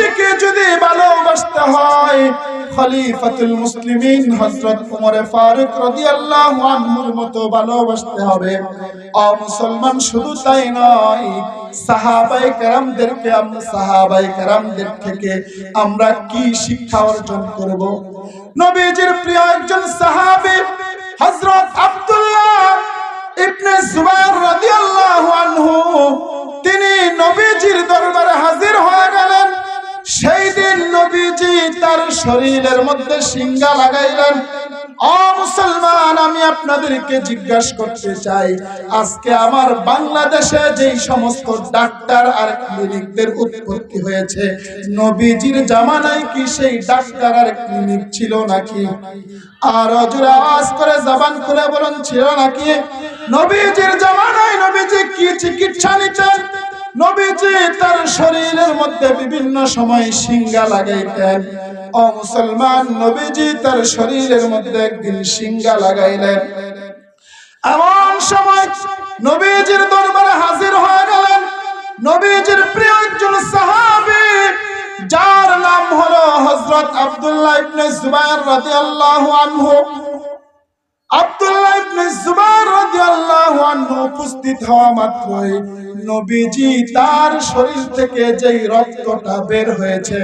নবীজিকে যদি ভালোবাসতে হয়, খলিফাতুল মুসলিমিন হযরত ওমর ফারুক রাদিয়াল্লাহু আনহুর মতো ভালোবাসতে হবে। ও মুসলমান শুধু তাই নয় সাহাবাই কেরামদেরকে আমরা সাহাবাই কেরামদের থেকে আমরা কি শিক্ষা অর্জন করব? নবীজির প্রিয় একজন সাহাবী হযরত আব্দুল্লাহ ইবনে জুবাইর রাদিয়াল্লাহু আনহু, তিনি নবীজির দরবারে হাজির শরীরের মধ্যে সিঙ্গা লাগাইলেন। ও মুসলমান, আমি আপনাদেরকে জিজ্ঞাসা করতে চাই, আজকে আমার বাংলাদেশে যেই সমস্ত ডাক্তার আর ক্লিনিকদের উৎপত্তি হয়েছে, নবীজির জামানায় কি সেই ডাক্তার আর ক্লিনিক ছিল নাকি? আর অজুর আওয়াজ করে জবান খুলে বলুন, ছিল নাকি? নবীজির জামানায় নবীজি কি চিকিৎসা নিতেন? তার শরীরের মধ্যে বিভিন্ন সময় সিঙ্গা লাগাইতেন ও মুসলমান নবীজি তার শরীরের মধ্যে একদিন সিঙ্গা লাগাইলেন। এমন সময় নবীজির দরবারে হাজির হয়ে গেলেন। নবীজির প্রিয় একজন সাহাবী, যার নাম হলো হযরত আব্দুল্লাহ ইবনে জুবাইর রাদিয়াল্লাহু আনহু। আব্দুল্লাহ ইবনে রাদিয়াল্লাহু উপস্থিত হওয়া মাত্রই নবীজি তার শরীর থেকে যেই রক্তটা বের হয়েছে,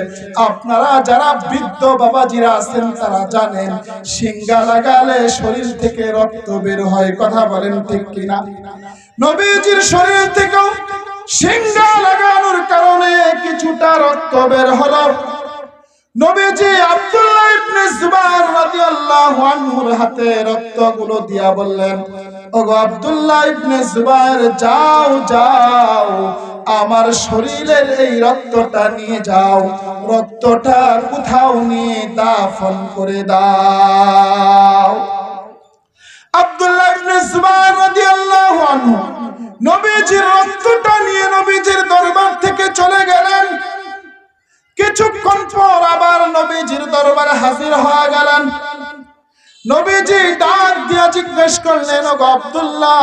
আপনারা যারা বৃদ্ধ বাবাজিরা আছেন তারা জানেন সিঙ্গা লাগালে শরীর থেকে রক্ত বের হয়, কথা বলেন ঠিক কিনা? নবীজির শরীর থেকেও সিঙ্গা লাগানোর কারণে কিছুটা রক্ত বের হলো। নবীজি আব্দুল্লাহ ইবনে জুবাইর রাদিয়াল্লাহু আনহুর হাতে রক্তগুলো দিয়া বললেন ওগো আব্দুল্লাহ ইবনে জুবায়ের যাও যাও, আমার শরীরের এই রক্তটা নিয়ে যাও। রক্তটা কোথাও নিয়ে দাফন করে দাও। আব্দুল্লাহ ইবনে জুবায়ের রাদিয়াল্লাহু আনহু নবীজি ডাক দিয়া জিজ্ঞেস করলেন আব্দুল্লাহ,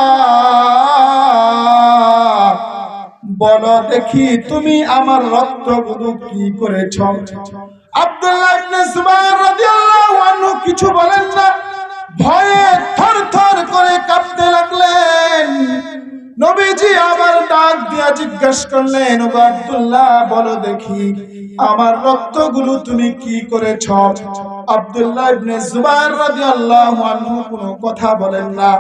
বলো দেখি তুমি আমার রক্ত গুরু কি করেছ? আব্দুল্লাহ কিছু বলেন না, ভয়ে থর দিয়া জিজ্ঞেস করলেন আব্দুল্লাহ, বলো দেখি, আমার রক্তগুলো তুমি কি করেছ? আব্দুল্লাহ ইবনে রাদিয়াল্লাহু আনহু কোনো কথা বলেন না।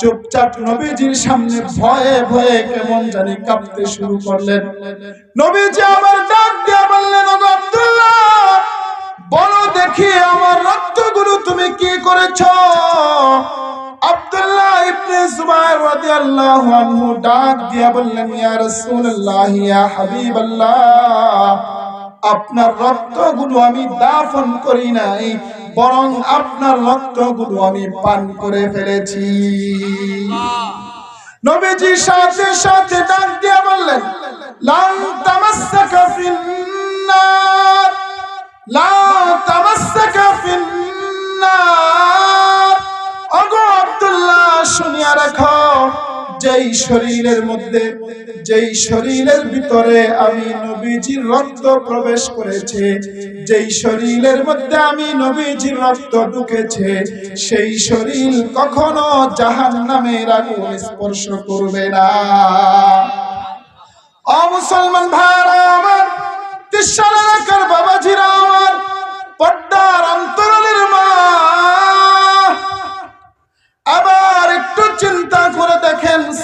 চুপচাপ নবীজির সামনে ভয়ে ভয়ে কেমন জানি কাঁপতে শুরু করলেন। নবীজি আবার ডাক দিয়া বললেন ও আব্দুল্লাহ, বলো দেখি, আমার রক্তগুলো তুমি কি করেছ? জুবাইর রাদিয়াল্লাহু আনহু ডাক দিয়া বললেন ইয়া রাসূলুল্লাহ ইয়া হাবিবাল্লাহ আপনার রক্তগুলো আমি দাফন করি নাই বরং আপনার রক্তগুলো আমি পান করে ফেলেছি। নবীজি সাথে সাথে ডাক দিয়া বললেন রাখো। যেই শরীরের মধ্যে, যেই শরীরের ভিতরে আমি নবীজির রক্ত প্রবেশ করেছে, যেই শরীরের মধ্যে আমি নবীজির রক্ত ঢুকেছে, সেই শরীর কখনো জাহান নামের আগুন স্পর্শ করবে না। আমার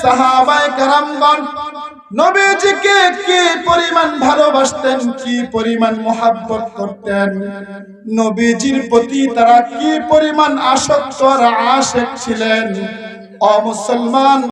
সাহাবায়ে কি পরিমাণ ভালোবাসতেন, কি পরিমাণ করতেন? নবীজির প্রতি তারা কি পরিমাণ আসক্ত আশেক ছিলেন? অমুসলমান